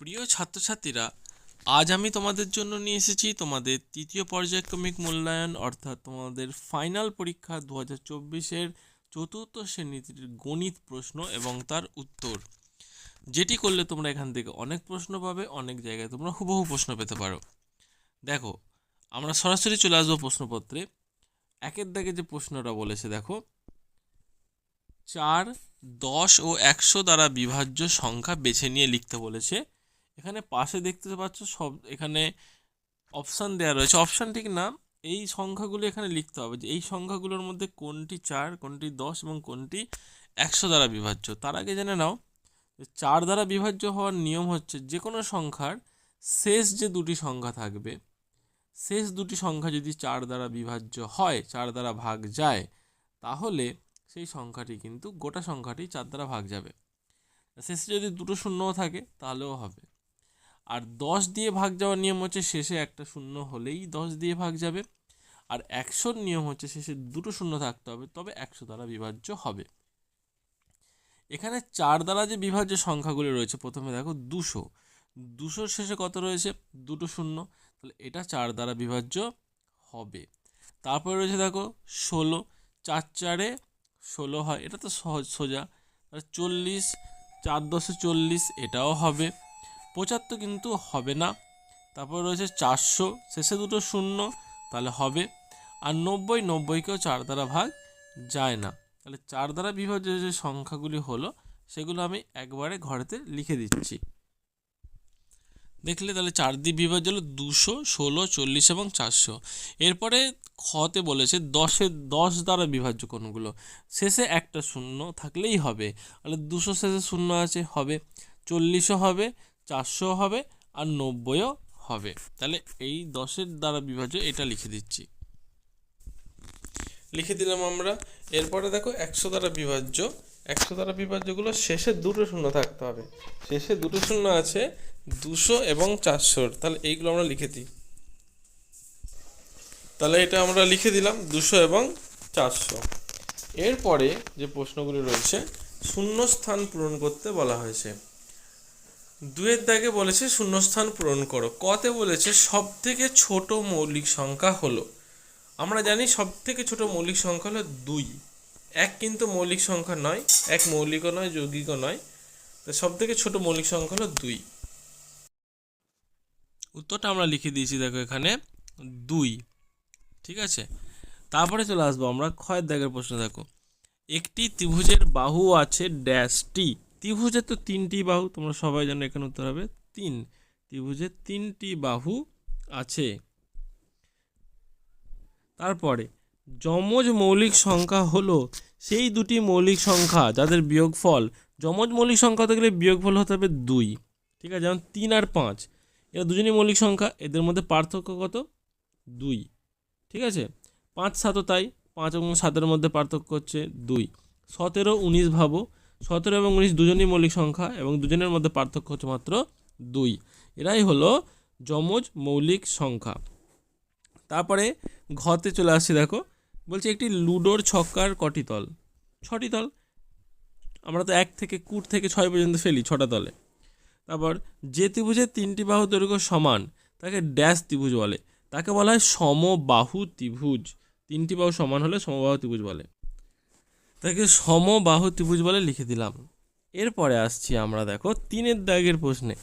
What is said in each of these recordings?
প্রিয় ছাত্রছাত্রীরা, আজ আমি তোমাদের জন্য নিয়ে এসেছি তোমাদের তৃতীয় পর্যায়ক্রমিক মূল্যায়ন, অর্থাৎ তোমাদের ফাইনাল পরীক্ষা দু হাজার চব্বিশের চতুর্থ শ্রেণির গণিত প্রশ্ন এবং তার উত্তর। যেটি করলে তোমরা এখান থেকে অনেক প্রশ্ন পাবে, অনেক জায়গায় তোমরা হুবহু প্রশ্ন পেতে পারো। দেখো, আমরা সরাসরি চলে আসব প্রশ্নপত্রে। একের দাগে যে প্রশ্নটা বলেছে, দেখো, চার, দশ ও একশো দ্বারা বিভাজ্য সংখ্যা বেছে নিয়ে লিখতে বলেছে। এখানে পাশে দেখতে পাচ্ছ সব, এখানে অপশান দেওয়া রয়েছে। অপশান ঠিক না, এই সংখ্যাগুলো এখানে লিখতে হবে যে এই সংখ্যাগুলোর মধ্যে কোনটি চার, কোনটি দশ এবং কোনটি একশো দ্বারা বিভাজ্য। তার আগে জেনে নাও চার দ্বারা বিভাজ্য হওয়ার নিয়ম হচ্ছে যে কোনো সংখ্যার শেষ যে দুটি সংখ্যা থাকবে, শেষ দুটি সংখ্যা যদি চার দ্বারা বিভাজ্য হয়, চার দ্বারা ভাগ যায়, তাহলে সেই সংখ্যাটি কিন্তু গোটা সংখ্যাটি চার দ্বারা ভাগ যাবে। শেষে যদি দুটো শূন্যও থাকে, তাহলেও হবে। আর দশ দিয়ে ভাগ যাওয়ার নিয়ম হচ্ছে শেষে একটা শূন্য হলেই দশ দিয়ে ভাগ যাবে। আর একশোর নিয়ম হচ্ছে শেষে দুটো শূন্য থাকতে হবে, তবে একশো দ্বারা বিভাজ্য হবে। এখানে চার দ্বারা যে বিভাজ্য সংখ্যাগুলি রয়েছে, প্রথমে দেখো দুশো। দুশোর শেষে কত রয়েছে? দুটো শূন্য। তাহলে এটা চার দ্বারা বিভাজ্য হবে। তারপরে রয়েছে দেখো ষোলো। চার চারে ষোলো হয়, এটা তো সহজ, সোজা। আর চল্লিশ, চার দশে চল্লিশ, এটাও হবে। পঁচাত্তর কিন্তু হবে না। তারপর রয়েছে চারশো, শেষে দুটো শূন্য, তাহলে হবে। আর নব্বই, নব্বইকেও চার দ্বারা ভাগ যায় না। তাহলে চার দ্বারা বিভাজ্য যে সংখ্যাগুলি হলো, সেগুলো আমি একবারে ঘরেতে লিখে দিচ্ছি। দেখলে তাহলে চার দিয়ে বিভাজ্য হলো দুশো, ষোলো, চল্লিশ এবং চারশো। এরপরে খতে বলেছে দশের দশ দ্বারা বিভাজ্য কোনগুলো? শেষে একটা শূন্য থাকলেই হবে। তাহলে দুশো, শেষে শূন্য আছে, হবে। চল্লিশও হবে চারশো হবে আর নব্বইও হবে। তাহলে এই দশের দ্বারা বিভাজ্য এটা লিখে দিচ্ছি। লিখে দিলাম আমরা। এরপরে দেখো একশো দ্বারা বিভাজ্য। একশো দ্বারা বিভাজ্যগুলো শেষে দুটো শূন্য থাকতে হবে। শেষে দুটো শূন্য আছে দুশো এবং চারশোর। তাহলে এইগুলো আমরা লিখে দিই। তাহলে এটা আমরা লিখে দিলাম দুশো এবং চারশো। এরপরে যে প্রশ্নগুলি রয়েছে, শূন্যস্থান পূরণ করতে বলা হয়েছে। দুয়ের দাগে বলেছে শূন্যস্থান পূরণ করো। কতে বলেছে সব থেকে ছোট মৌলিক সংখ্যা হলো। আমরা জানি সব থেকে ছোট মৌলিক সংখ্যা হলো দুই। এক কিন্তু মৌলিক সংখ্যা নয়, এক মৌলিকও নয়, যৌগিকও নয়। তো সব থেকে ছোট মৌলিক সংখ্যা হলো দুই। উত্তরটা আমরা লিখে দিয়েছি দেখো এখানে, দুই। ঠিক আছে? তারপরে চলে আসব আমরা, ক্ষয়ের দাগের প্রশ্ন দেখো। একটি ত্রিভুজের বাহু আছে ড্যাশটি ত্রিভুজের তো তিনটি বাহু, তোমরা সবাই জানো এখানে উত্তর হবে তিন। ত্রিভুজের তিনটি বাহু আছে। তারপরে, যমজ মৌলিক সংখ্যা হলো সেই দুটি মৌলিক সংখ্যা যাদের বিয়োগফল, যমজ মৌলিক সংখ্যা হতে গেলে বিয়োগফল হতে হবে দুই। ঠিক আছে, যেমন তিন আর পাঁচ। এরা দুজনই মৌলিক সংখ্যা, এদের মধ্যে পার্থক্য কত? দুই। ঠিক আছে, পাঁচ সাতও তাই, পাঁচ এবং সাতের মধ্যে পার্থক্য হচ্ছে দুই। সতেরো, উনিশ ভাবো সতেরো এবং উনিশ দুজনই মৌলিক সংখ্যা এবং দুজনের মধ্যে পার্থক্য হচ্ছে মাত্র দুই। এরাই হলো যমজ মৌলিক সংখ্যা। তারপরে ঘতে চলে আসছি দেখো, বলছি একটি লুডোর ছক্কার কটি তল? ছটি তল। আমরা তো এক থেকে কুট থেকে ছয় পর্যন্ত ফেলি ছটা তলে। তারপর যে ত্রিভুজের তিনটি বাহু দৈর্ঘ্য সমান, তাকে ড্যাশ ত্রিভুজ বলে। তাকে বলা হয় সমবাহু ত্রিভুজ। তিনটি বাহু সমান হলে সমবাহু ত্রিভুজ বলে। তাকে সমবাহু ত্রিভুজ বলে লিখে দিলাম। এরপরে আসছি আমরা, দেখো, তিনের দাগের প্রশ্নে।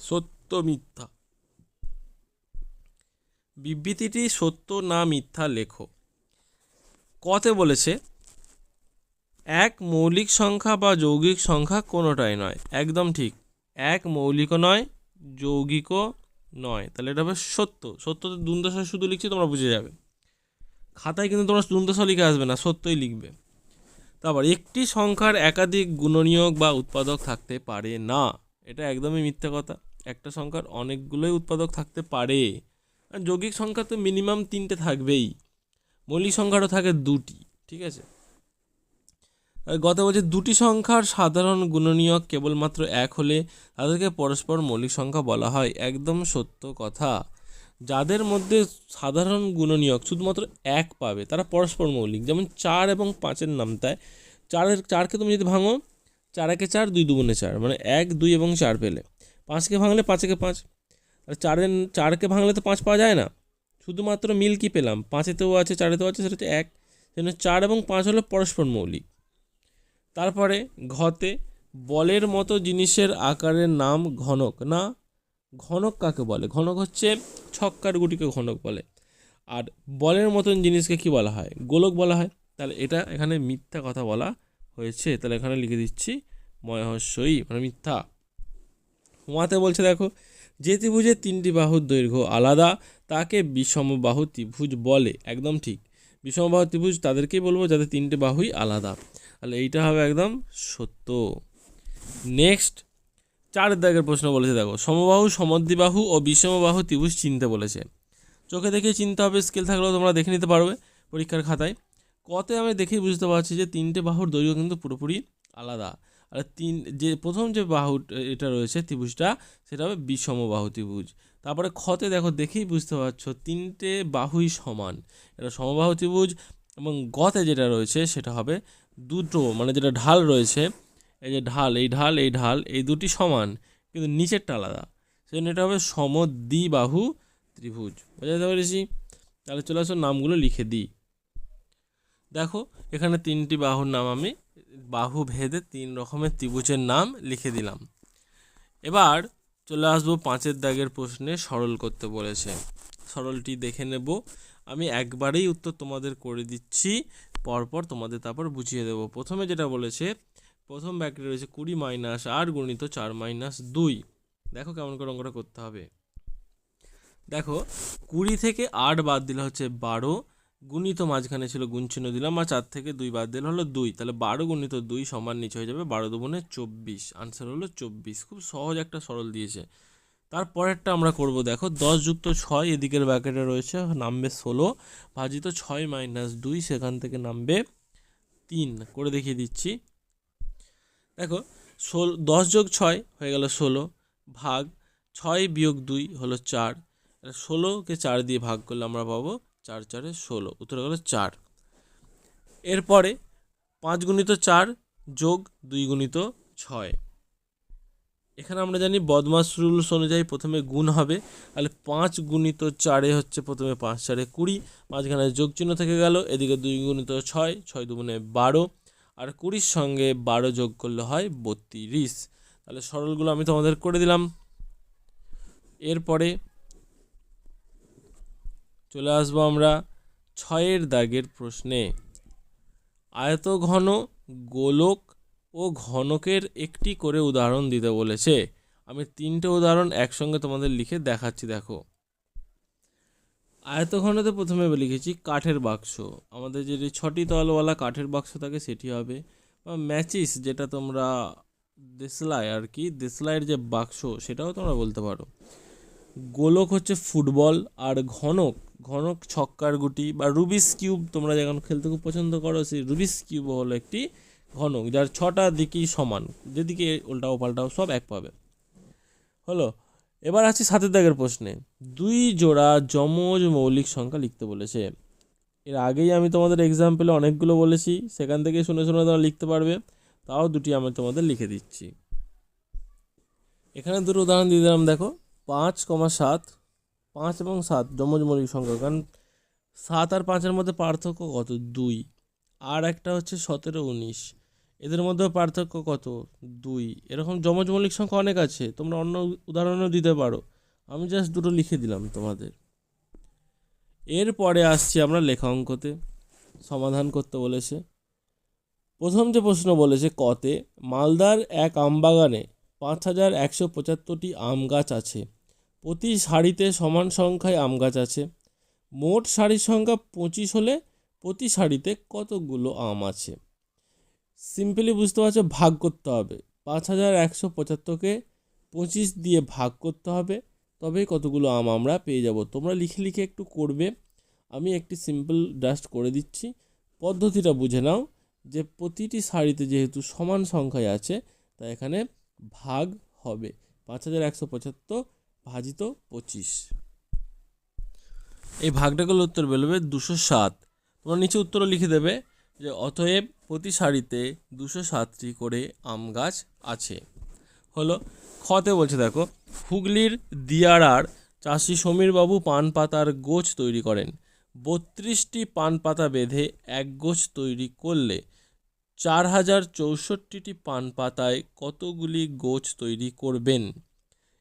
সত্য মিথ্যা। বিবৃতিটি সত্য না মিথ্যা লেখো। কতে বলেছে, এক মৌলিক সংখ্যা বা যৌগিক সংখ্যা কোনোটাই নয়। একদম ঠিক। এক মৌলিকও নয়, যৌগিকও নয়। তাহলে এটা হবে সত্য। সত্যতে দুন্দশা শুধু লিখছি, তোমরা বুঝে যাবে। খাতায় কিন্তু তোমরা দুন্দশা লিখে আসবে না, সত্যই লিখবে। তারপর একটি সংখ্যার একাধিক গুণনীয়ক বা উৎপাদক থাকতে পারে না। এটা একদমই মিথ্যা কথা। একটা সংখ্যার অনেকগুলোই উৎপাদক থাকতে পারে। আর যৌগিক সংখ্যা তো মিনিমাম তিনটে থাকবেই। মৌলিক সংখ্যাটা থাকে দুটি, ঠিক আছে? গত বলছে দুটি সংখ্যার সাধারণ গুণনীয়ক কেবলমাত্র এক হলে তাদেরকে পরস্পর মৌলিক সংখ্যা বলা হয়। একদম সত্য কথা। যাদের মধ্যে সাধারণ গুণনীয়ক শুধুমাত্র এক পাবে, তারা পরস্পর মৌলিক। যেমন চার এবং পাঁচের নামতায়, চারের, চারকে তুমি যদি ভাঙো চার একে চার, দুই দুগুণে চার মানে এক, দুই এবং চার পেলে। পাঁচকে ভাঙলে পাঁচকে পাঁচ। আর চারের, চারকে ভাঙলে তো পাঁচ পাওয়া যায় না। শুধুমাত্র মিল কি পেলাম? পাঁচেতেও আছে, চারেতেও আছে, সেটা হচ্ছে এক। সেজন্য চার এবং পাঁচ হলো পরস্পর মৌলিক। তারপরে ঘতে বলের মতো জিনিসের আকারের নাম ঘনক, না ঘনক কাকে বলে? ঘনক হচ্ছে ছক্কার গুটিকে ঘনক বলে। আর বলের মতন জিনিসকে কি বলা হয়? গোলক বলা হয়। তাহলে এটা এখানে মিথ্যা কথা বলা হয়েছে। তাহলে এখানে লিখে দিচ্ছি, ময়হস্যই মানে মিথ্যা। উমাতে বলছে, দেখো, যে ত্রিভুজের তিনটি বাহুর দৈর্ঘ্য আলাদা, তাকে বিষমবাহু ত্রিভুজ বলে। একদম ঠিক। বিষমবাহু ত্রিভুজ তাদেরকেই বলব, যাদের তিনটে বাহুই আলাদা। তাহলে এইটা হবে একদম সত্য। নেক্সট চার দাগের প্রশ্ন বলেছে, দেখো, সমবাহু, সমদ্বিবাহু ও বিষমবাহু ত্রিভুজ চিনতে বলেছে। চোখে দেখে চিনতে হবে স্কেল থাকলেও তোমরা দেখে নিতে পারবে পরীক্ষার খাতায়। কতে আমি দেখেই বুঝতে পারছি যে তিনটে বাহুর দৈর্ঘ্য কিন্তু পুরোপুরি আলাদা। আর তিন, যে প্রথম যে বাহু, এটা রয়েছে ত্রিভুজটা, সেটা হবে বিষমবাহু ত্রিভুজ। তারপরে খতে দেখো, দেখেই বুঝতে পারছ, তিনটে বাহুই সমান। এটা সমবাহু ত্রিভুজ এবং গতে যেটা রয়েছে, সেটা হবে দুটো মানে যেটা ঢাল রয়েছে এই যে ঢাল, এই ঢাল এই ঢাল, এই দুটি সমান, কিন্তু নিচেরটা আলাদা। সেজন্য এটা হবে সমদ্বিবাহু ত্রিভুজ। বোঝাতে পেরেছি? তাহলে চলে আসো নামগুলো লিখে দিই। দেখো, এখানে তিনটি বাহুর নাম আমি, বাহু ভেদে তিন রকমের ত্রিভুজের নাম লিখে দিলাম। এবার চলে আসব পাঁচের দাগের প্রশ্নে সরল করতে বলেছে। সরলটি দেখে নেব। আমি একবারেই উত্তর তোমাদের করে দিচ্ছি, পরপর তোমাদের তারপর বুঝিয়ে দেবো। প্রথমে যেটা বলেছে প্রথম ব্যাকেটে রয়েছে কুড়ি মাইনাস আর গুণিত চার মাইনাস দুই। দেখো কেমন করে অঙ্কটা করতে হবে। দেখো, কুড়ি থেকে আট বাদ দিলে হচ্ছে বারো, গুণিত মাঝখানে ছিল গুণ দিলাম আর চার থেকে দুই বাদ দিলে হলো দুই। তাহলে বারো গুণিত দুই সমান নিচে হয়ে যাবে বারো দুগুণে চব্বিশ। আনসার হলো চব্বিশ। খুব সহজ একটা সরল দিয়েছে। তারপরেরটা আমরা করব, দেখো, দশ যুক্ত ছয় এদিকের ব্যাকেটে রয়েছে, নামবে ষোলো, ভাজিত ছয় মাইনাস দুই, সেখান থেকে নামবে তিন। করে দেখিয়ে দিচ্ছি। দেখো, ষোলো, দশ যোগ ছয় হয়ে গেল ষোলো, ভাগ ছয় বিয়োগ দুই হলো চার। ষোলোকে চার দিয়ে ভাগ করলে আমরা পাবো চার চারে ষোলো, উত্তর গেল চার। এরপরে পাঁচ গুণিত চার যোগ দুই গুণিত ছয়। এখানে আমরা জানি বদমাস রুলস অনুযায়ী প্রথমে গুণ হবে, তাহলে পাঁচ গুণিত চারে হচ্ছে প্রথমে পাঁচ চারে কুড়ি, মাঝখানে যোগ চিহ্ন থেকে গেল, এদিকে দুই গুণিত ছয় ছয় দুগুণে বারো আর কুড়ির সঙ্গে বারো যোগ করলে হয় বত্রিশ। তাহলে সরলগুলো আমি তোমাদের করে দিলাম। এরপরে চলে আসব আমরা ছয়ের দাগের প্রশ্নে। আয়ত ঘন, গোলক ও ঘনকের একটি করে উদাহরণ দিতে বলেছে। আমি তিনটে উদাহরণ একসঙ্গে তোমাদের লিখে দেখাচ্ছি, দেখো। আয়ত ঘনতে প্রথমে লিখেছি কাঠের বাক্স। আমাদের যে ছটি তলওয়ালা কাঠের বাক্স থাকে, সেটি হবে, বা ম্যাচিস যেটা তোমরা দেশলাই আর কি, দেশলাইয়ের যে বাক্স, সেটাও তোমরা বলতে পারো। গোলক হচ্ছে ফুটবল আর ঘনক ঘনক ছক্কার গুটি বা রুবিস কিউব তোমরা যখন খেলতে খুব পছন্দ করো, সেই রুবিস কিউব হলো একটি ঘনক, যার ছটা দিকেই সমান, যেদিকে উল্টাও পাল্টাও সব এক পাবে। হলো এবার আছে সাতের দাগের প্রশ্নে। দুই জোড়া যমজ মৌলিক সংখ্যা লিখতে বলেছে। এর আগেই আমি তোমাদের এক্সাম্পলে অনেকগুলো বলেছি, সেখান থেকে শুনে শুনে তোমরা লিখতে পারবে। তাও দুটি আমি তোমাদের লিখে দিচ্ছি। এখানে দুটো উদাহরণ দিয়ে দিলাম, দেখো। পাঁচ কমা সাত, পাঁচ এবং সাত যমজ মৌলিক সংখ্যা, কারণ সাত আর পাঁচের মধ্যে পার্থক্য কত? দুই। আর একটা হচ্ছে সতেরো উনিশ। এদের মধ্যে পার্থক্য কত? দুই। এরকম যমজ মৌলিক সংখ্যা অনেক আছে, তোমরা অন্য উদাহরণও দিতে পারো। আমি জাস্ট দুটো লিখে দিলাম তোমাদের। এরপরে আসছি আমরা লেখা অঙ্কতে সমাধান করতে বলেছে। প্রথম যে প্রশ্ন বলেছে, কতে মালদার এক আমবাগানে পাঁচ হাজার একশো পঁচাত্তরটি আম গাছ আছে। প্রতি সারিতে সমান সংখ্যায় আম গাছ আছে। মোট সারির সংখ্যা পঁচিশ হলে প্রতি সারিতে কতগুলো আম আছে? সিম্পলি বুঝতে পারছ, ভাগ করতে হবে। পাঁচ হাজার একশো পঁচাত্তরকে পঁচিশ দিয়ে ভাগ করতে হবে, তবেই কতগুলো আম আমরা পেয়ে যাব। তোমরা লিখে লিখে একটু করবে। আমি একটি সিম্পল জাস্ট করে দিচ্ছি। পদ্ধতিটা বুঝে নাও যে প্রতিটি সারিতে যেহেতু সমান সংখ্যায় আছে, তাই এখানে ভাগ হবে। পাঁচ হাজার একশো পঁচাত্তর ভাজিত পঁচিশ। এই ভাগটা করলে উত্তর বেরোবে দুশো সাত। তোমরা নিচে উত্তরও লিখে দেবে। যে অতএব প্রতি সারিতে দুশো সাতটি করে আম গাছ আছে। হলো, খতে বলছে দেখো, হুগলির দিয়ারার চাষি সমীরবাবু পান পাতার গোছ তৈরি করেন। বত্রিশটি পান পাতা বেঁধে এক গোছ তৈরি করলে চার হাজার চৌষট্টিটি পান পাতায় কতগুলি গোছ তৈরি করবেন?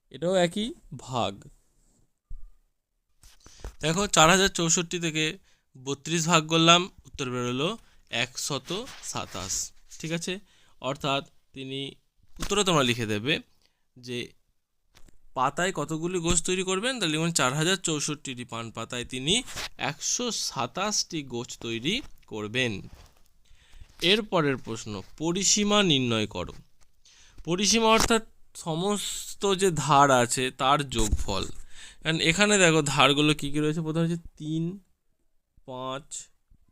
এটাও একই ভাগ। দেখো, চার হাজার চৌষট্টি থেকে বত্রিশ ভাগ করলাম, উত্তর বেরোলো। একশত সাতাশ। ঠিক আছে? অর্থাৎ তিনি উত্তরে তোমরা লিখে দেবে যে, পাতায় কতগুলি গোছ তৈরি করবেন? তাহলে লিখবেন চার হাজার চৌষট্টিটি পান পাতায় তিনি একশো সাতাশটি গোছ তৈরি করবেন। এর পরের প্রশ্ন, পরিসীমা নির্ণয় করো। পরিসীমা অর্থাৎ সমস্ত যে ধার আছে, তার যোগফল। কারণ এখানে দেখো ধারগুলো কী কী রয়েছে? প্রথমে হচ্ছে তিন, পাঁচ,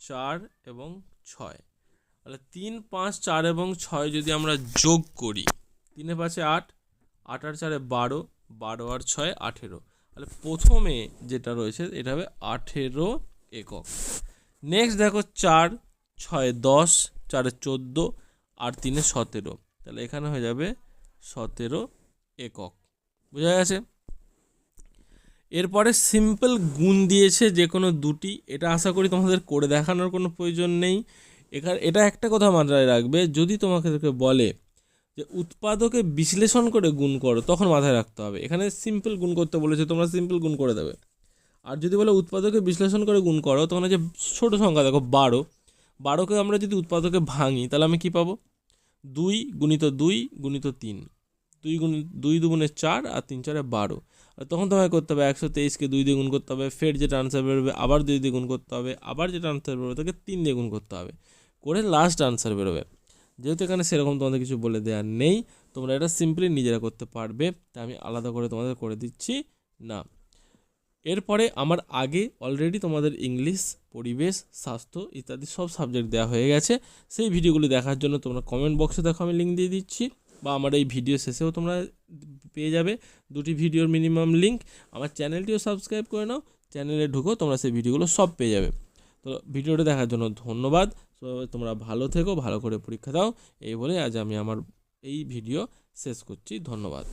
চার এবং ছয়। তাহলে তিন, পাঁচ, চার এবং ছয় যদি আমরা যোগ করি, তিনে পাঁচে আট আট আর চারে বারো বারো আর ছয় আঠেরো। তাহলে প্রথমে যেটা রয়েছে, এটা হবে আঠেরো একক। নেক্সট দেখো চার, ছয় দশ, চারে চোদ্দ আর তিনে সতেরো। তাহলে এখানে হয়ে যাবে সতেরো একক। বোঝা গেছে? এরপরে সিম্পল গুণ দিয়েছে যে কোনো দুটি। এটা আশা করি তোমাদের করে দেখানোর কোনো প্রয়োজন নেই। এখানে, এটা একটা কথা মাথায় রাখবে, যদি তোমাকে বলে যে উৎপাদকে বিশ্লেষণ করে গুণ করো, তখন মাথায় রাখতে হবে। এখানে সিম্পল গুণ করতে বলেছে, তোমরা সিম্পল গুণ করে দেবে। আর যদি বলে উৎপাদকে বিশ্লেষণ করে গুণ করো, তখন যে ছোটো সংখ্যা, দেখো বারো। বারোকে আমরা যদি উৎপাদকে ভাঙি, তাহলে আমি কী পাবো? দুই গুণিত দুই গুণিত তিন। দুই গুণ, দুই দুগুণে চার আর তিন চারে বারো। তখন তোমায় করতে হবে একশো তেইশকে দুই দিয়ে গুণ করতে হবে, ফের যেটা আনসার বেরোবে আবার দুই দিয়ে গুণ করতে হবে, আবার যেটা আনসার বেরোবে তাকে তিন দিয়ে গুণ করতে হবে। করে লাস্ট আনসার বেরোবে। যেহেতু এখানে সেরকম তোমাদের কিছু বলে দেওয়া নেই, তোমরা এটা সিম্পলি নিজেরা করতে পারবে, তাই আমি আলাদা করে তোমাদের করে দিচ্ছি না। এরপরে আমার আগে অলরেডি তোমাদের ইংলিশ পরিবেশ, স্বাস্থ্য ইত্যাদি সব সাবজেক্ট দেওয়া হয়ে গেছে। সেই ভিডিওগুলি দেখার জন্য তোমরা কমেন্ট বক্সে দেখো, আমি লিঙ্ক দিয়ে দিচ্ছি। বা আমার এই ভিডিও শেষেও তোমরা পেয়ে যাবে দুটি ভিডিওর মিনিমাম লিঙ্ক আমার চ্যানেলটিও সাবস্ক্রাইব করে নাও, চ্যানেলে ঢুকো তোমরা সেই ভিডিওগুলো সব পেয়ে যাবে। তো ভিডিওটা দেখার জন্য ধন্যবাদ। তোমরা ভালো থেকো, ভালো করে পরীক্ষা দাও। এই বলে আজ আমি আমার এই ভিডিও শেষ করছি। ধন্যবাদ।